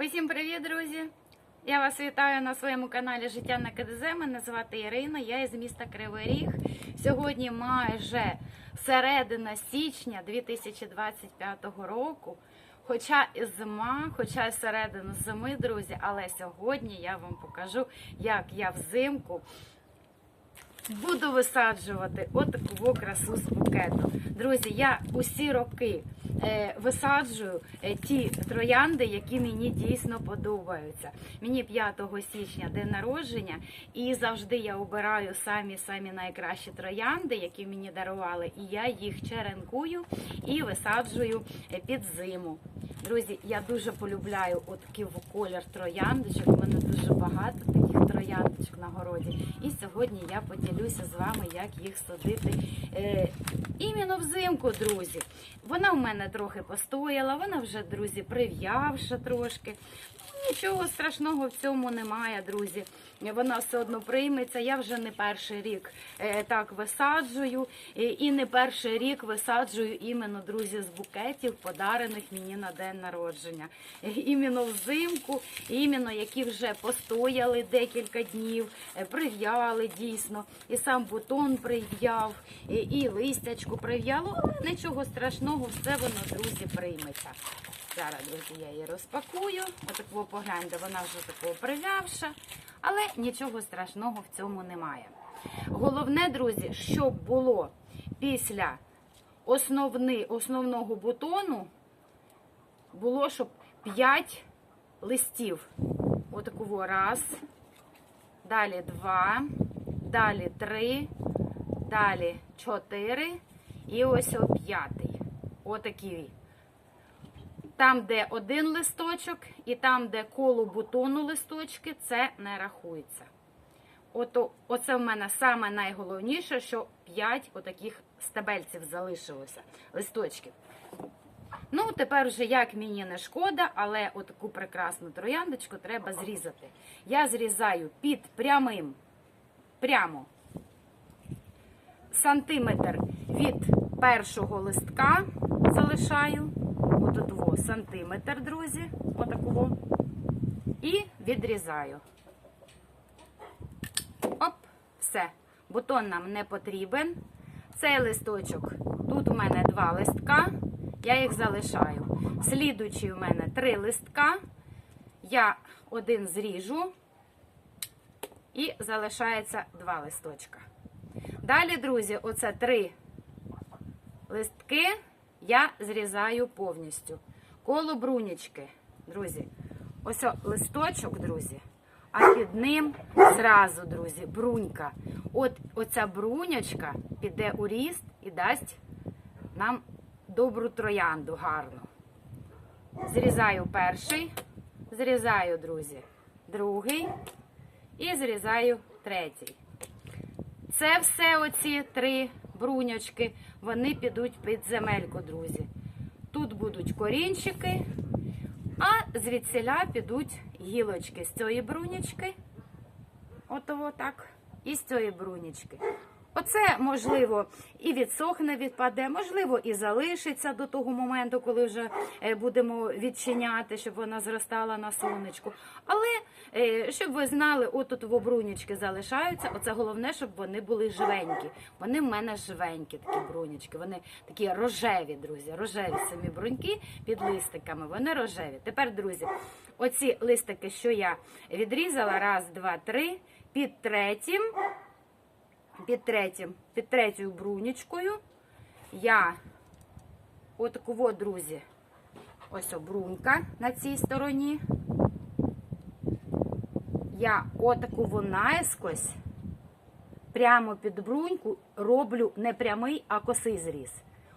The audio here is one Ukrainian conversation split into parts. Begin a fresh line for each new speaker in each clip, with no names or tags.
Усім привіт, друзі! Я вас вітаю на своєму каналі Життя на КДЗ. Мене звати Ірина, я із міста Кривий Ріг. Сьогодні майже середина січня 2025 року. Хоча і зима, хоча і середина зими, друзі, але сьогодні я вам покажу, як я взимку буду висаджувати отаку красу з букету. Друзі, я усі роки е, висаджую е, ті троянди, які мені дійсно подобаються. Мені 5 січня день народження, і завжди я обираю самі самі найкращі троянди, які мені дарували, і я їх черенкую і висаджую е, під зиму. Друзі, я дуже полюбляю отакий колір трояндочок. У мене дуже багато городі. І сьогодні я поділюся з вами, як їх садити е, іменно взимку, друзі. Вона в мене трохи постояла, вона вже, друзі, прив'явша трошки. Нічого страшного в цьому немає, друзі. Вона все одно прийметься. Я вже не перший рік е, так висаджую. е, І не перший рік висаджую іменно, друзі, з букетів, подарених мені на день народження. Е, Іменно взимку, іменно які вже постояли декілька днів, прив'яли дійсно. І сам бутон прив'яв, і, і листячку прив'яло. Але нічого страшного, все воно, друзі, прийметься. Зараз, друзі, я її розпакую. Отакого погляньте, вона вже такого прив'явша, але нічого страшного в цьому немає. Головне, друзі, щоб було після основни, основного бутону, було, щоб 5 листів. Отакого раз, далі два, далі три, далі чотири і ось о п'ятий. Отакий. Там, де один листочок, і там, де коло бутону листочки, це не рахується. Ото, оце в мене саме найголовніше, що 5 отаких стебельців залишилося, листочків. Ну, тепер вже як мені не шкода, але отаку прекрасну трояндочку треба зрізати. Я зрізаю під прямим, прямо сантиметр від першого листка залишаю. Отут сантиметр, друзі, отакого. І відрізаю. Оп, все. Бутон нам не потрібен. Цей листочок, тут у мене два листка, я їх залишаю. Слідуючий у мене три листка. Я один зріжу і залишається два листочка. Далі, друзі, оце три листки я зрізаю повністю. Коло брунічки, друзі. Ось листочок, друзі. А під ним зразу, друзі, брунька. От оця брунячка піде у ріст і дасть нам добру троянду гарну. Зрізаю перший, зрізаю, друзі, другий і зрізаю третій. Це все оці три бруньочки, вони підуть під земельку, друзі. Тут будуть корінчики, а звідсіля підуть гілочки з цієї брунячки. Ото так. І з цієї брунячки. Оце, можливо, і відсохне, відпаде, можливо, і залишиться до того моменту, коли вже е, будемо відчиняти, щоб вона зростала на сонечку. Але е, щоб ви знали, отут в залишаються. Оце головне, щоб вони були живенькі. Вони в мене живенькі, такі брунічки. Вони такі рожеві, друзі. Рожеві самі бруньки під листиками. Вони рожеві. Тепер, друзі, оці листики, що я відрізала, раз, два, три, під третім під третім, під третьою брунічкою я отаку от, друзі, ось о, брунька на цій стороні. Я отаку вон наискось прямо під бруньку роблю не прямий, а косий зріз.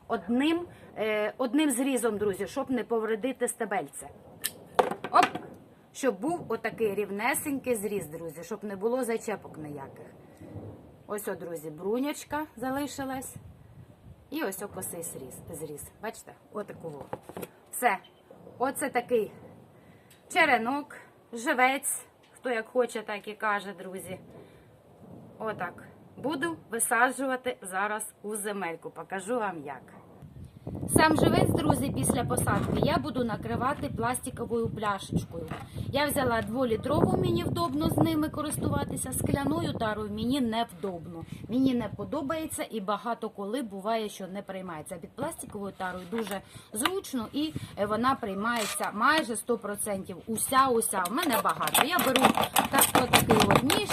Одним, е, одним зрізом, друзі, щоб не повредити стебельце. Оп! Щоб був отакий рівнесенький зріз, друзі, щоб не було зачепок ніяких. Ось, друзі, брунячка залишилась. І ось о косий зріз. зріз. Бачите? Отаку. Все. Оце такий черенок, живець. Хто як хоче, так і каже, друзі. Отак. Буду висаджувати зараз у земельку. Покажу вам як. Сам живець, друзі, після посадки я буду накривати пластиковою пляшечкою. Я взяла дволітрову, мені вдобно з ними користуватися. Скляною тарою мені невдобно. Мені не подобається і багато коли буває, що не приймається. Під пластиковою тарою дуже зручно і е, вона приймається майже 100%. Уся, уся. У мене багато. Я беру так, отакий от ніж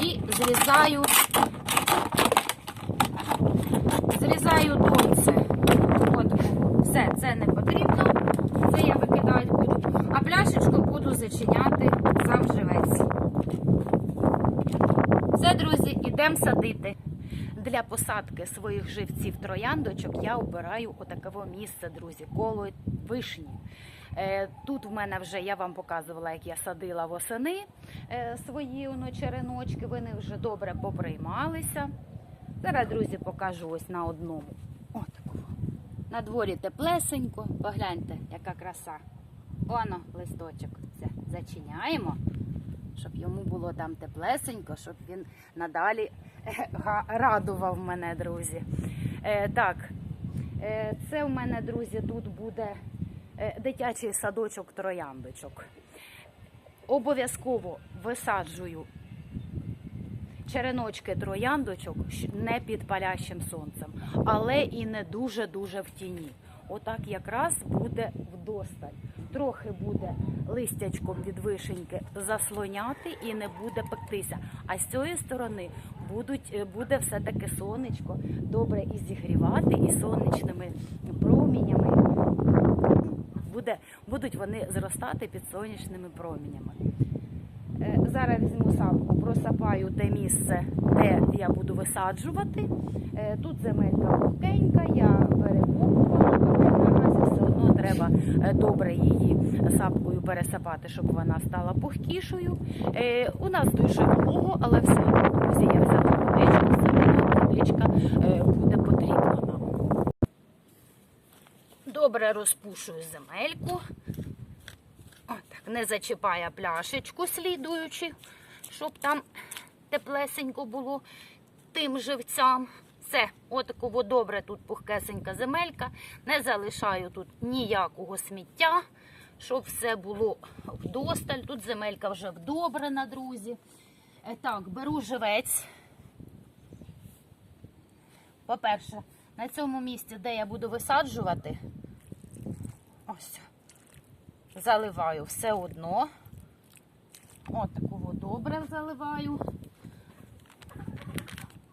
і зрізаю, зрізаю це не потрібно. Це я викидати буду. А пляшечку буду зачиняти сам живець. Все, друзі, ідемо садити. Для посадки своїх живців трояндочок я обираю отакове місце, друзі, коло вишні. Е, Тут в мене вже я вам показувала, як я садила восени е, свої воно. Вони вже добре поприймалися. Зараз, друзі, покажу ось на одному. На дворі теплесенько. Погляньте, яка краса. Оно, листочок. Все, зачиняємо, щоб йому було там теплесенько, щоб він надалі е, радував мене, друзі. Е, так, е, це в мене, друзі, тут буде е, дитячий садочок трояндочок. Обов'язково висаджую череночки трояндочок не під палящим сонцем, але і не дуже-дуже в тіні. Отак якраз буде вдосталь. Трохи буде листячком від вишеньки заслоняти і не буде пектися. А з цієї сторони будуть, е, буде все-таки сонечко добре і зігрівати, і сонячними промінями буде, будуть вони зростати під сонячними промінями. Е, Зараз візьму сапку, просапаю те місце, де я буду висаджувати. Е, Тут земелька пухкенька, я перекопувала, але наразі все одно треба е, добре її сапкою пересапати, щоб вона стала пухкішою. У нас дуже волого, але все одно, друзі, я взяла водичку, водичка буде потрібна нам. Добре розпушую земельку. Не зачіпає пляшечку слідуючи, щоб там теплесенько було тим живцям. Все, отаково добре тут пухкесенька земелька. Не залишаю тут ніякого сміття, щоб все було вдосталь. Тут земелька вже вдобрена, друзі. Е, Так, беру живець. По-перше, на цьому місці, де я буду висаджувати, заливаю все одно. От такого добре заливаю.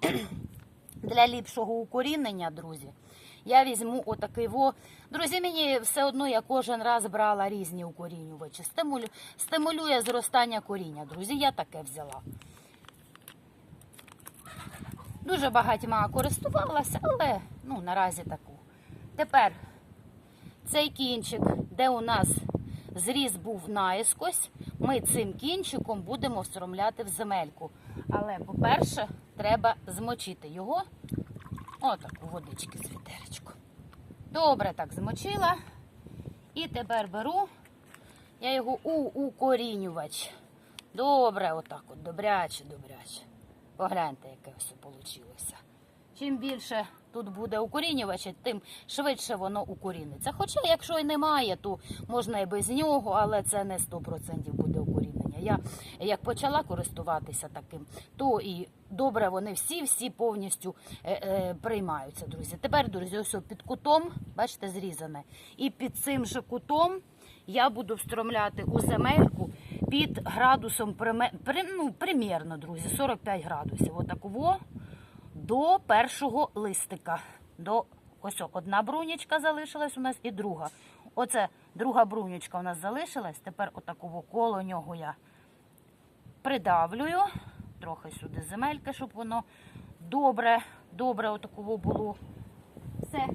Для ліпшого укорінення, друзі, я візьму отакий во. Друзі, мені все одно я кожен раз брала різні укорінювачі. Стимулю... Стимулює зростання коріння, друзі. Я таке взяла. Дуже багатьма користувалася, але ну, наразі таку. Тепер цей кінчик, де у нас зріз був наїскось, ми цим кінчиком будемо встромляти в земельку. Але, по-перше, треба змочити його. Отаку водички з відеречку. Добре так змочила. І тепер беру, я його у укорінювач. Добре, отак от, добряче, добряче. Погляньте, яке все вийшло. Чим більше тут буде укорінювача, тим швидше воно укоріниться. Хоча, якщо і немає, то можна і без нього, але це не 100% буде укорінення. Я як почала користуватися таким, то і добре вони всі-всі повністю е, е, приймаються, друзі. Тепер, друзі, ось під кутом, бачите, зрізане. І під цим же кутом я буду встромляти у земельку під градусом при, ну, примірно, друзі, 45 градусів. Отаково до першого листика. До ось одна брунічка залишилась у нас і друга. Оце друга брунічка у нас залишилась. Тепер отаково коло нього я придавлюю. Трохи сюди земельки, щоб воно добре, добре отаково було. Все.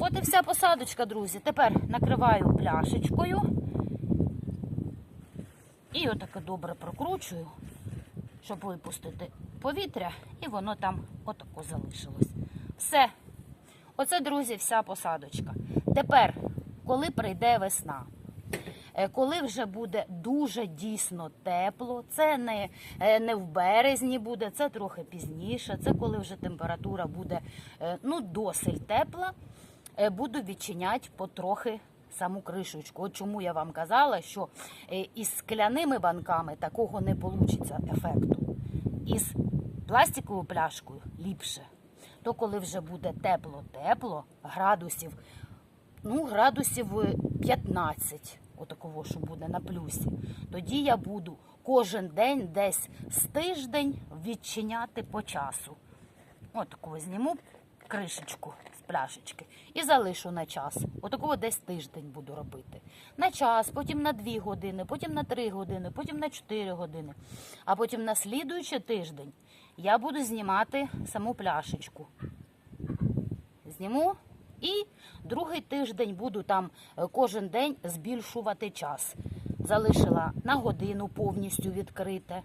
От і вся посадочка, друзі. Тепер накриваю пляшечкою. І отаке добре прокручую, щоб випустити повітря, і воно там отако залишилось. Все. Оце, друзі, вся посадочка. Тепер, коли прийде весна, е, коли вже буде дуже дійсно тепло, це не, е, не в березні буде, це трохи пізніше, це коли вже температура буде е, ну, досить тепла.
буду відчиняти потрохи саму кришечку. От чому я вам казала, що із скляними банками такого не вийде ефекту. Із пластиковою пляшкою ліпше. То коли вже буде тепло-тепло, градусів, ну, градусів е, 15, отакого, що буде на плюсі, тоді я буду кожен день десь з тиждень відчиняти по часу. Отаку зніму кришечку пляшечки і залишу на час. Отакого десь тиждень буду робити. На час, потім на 2 години, потім на 3 години, потім на 4 години. А потім на слідуючий тиждень я буду знімати саму пляшечку. Зніму і другий тиждень буду там е, кожен день збільшувати час. Залишила на годину повністю відкрите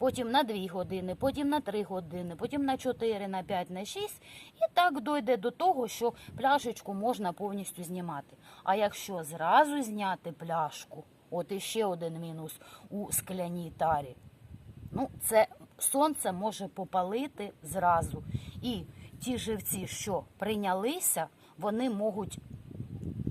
потім на 2 години, потім на 3 години, потім на 4, на 5, на 6. І так дойде до того, що пляшечку можна повністю знімати. А якщо зразу зняти пляшку, от іще один мінус у скляній тарі, ну, це сонце може попалити зразу. І ті живці, що прийнялися, вони можуть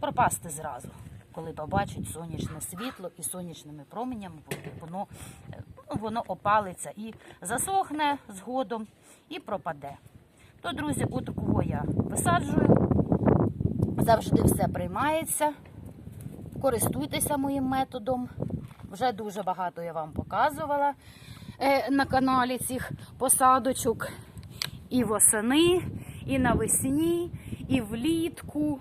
пропасти зразу, коли побачать сонячне світло і сонячними променями воно, е, воно опалиться і засохне згодом і пропаде. То, друзі, отакого я висаджую. Завжди все приймається. Користуйтеся моїм методом. Вже дуже багато я вам показувала е, на каналі цих посадочок. І восени, і навесні, і влітку.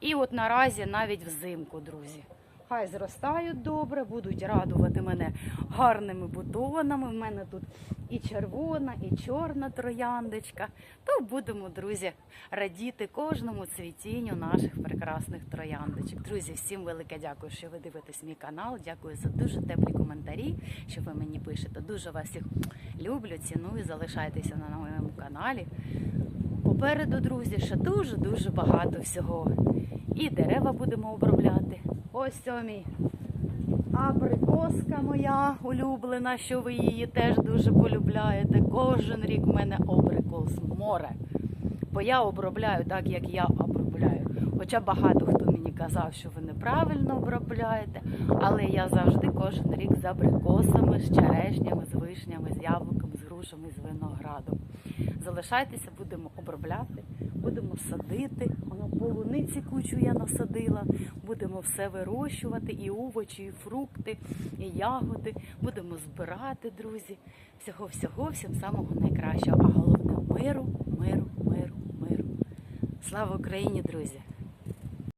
І от наразі навіть взимку, друзі. Хай зростають добре, будуть радувати мене гарними бутонами. У мене тут і червона, і чорна трояндочка. То будемо, друзі, радіти кожному цвітінню наших прекрасних трояндочок. Друзі, всім велике дякую, що ви дивитесь мій канал. Дякую за дуже теплі коментарі, що ви мені пишете. Дуже вас всіх люблю, ціную. Залишайтеся на моєму каналі. Попереду, друзі, ще дуже-дуже багато всього. І дерева будемо обробляти. Ось сьомій абрикоска моя улюблена, що ви її теж дуже полюбляєте. Кожен рік в мене абрикос море. Бо я обробляю так, як я обробляю. Хоча багато хто мені казав, що ви неправильно обробляєте, але я завжди кожен рік з абрикосами, з вишнями, з яблуками, з грушами, з виноградом. Залишайтеся, будемо обробляти, будемо садити. Воно полуниці кучу я насадила. Будемо все вирощувати, і овочі, і фрукти, і ягоди. Будемо збирати, друзі. Всього, всього, всім самого найкращого. А головне миру, миру, миру, миру. Слава Україні, друзі!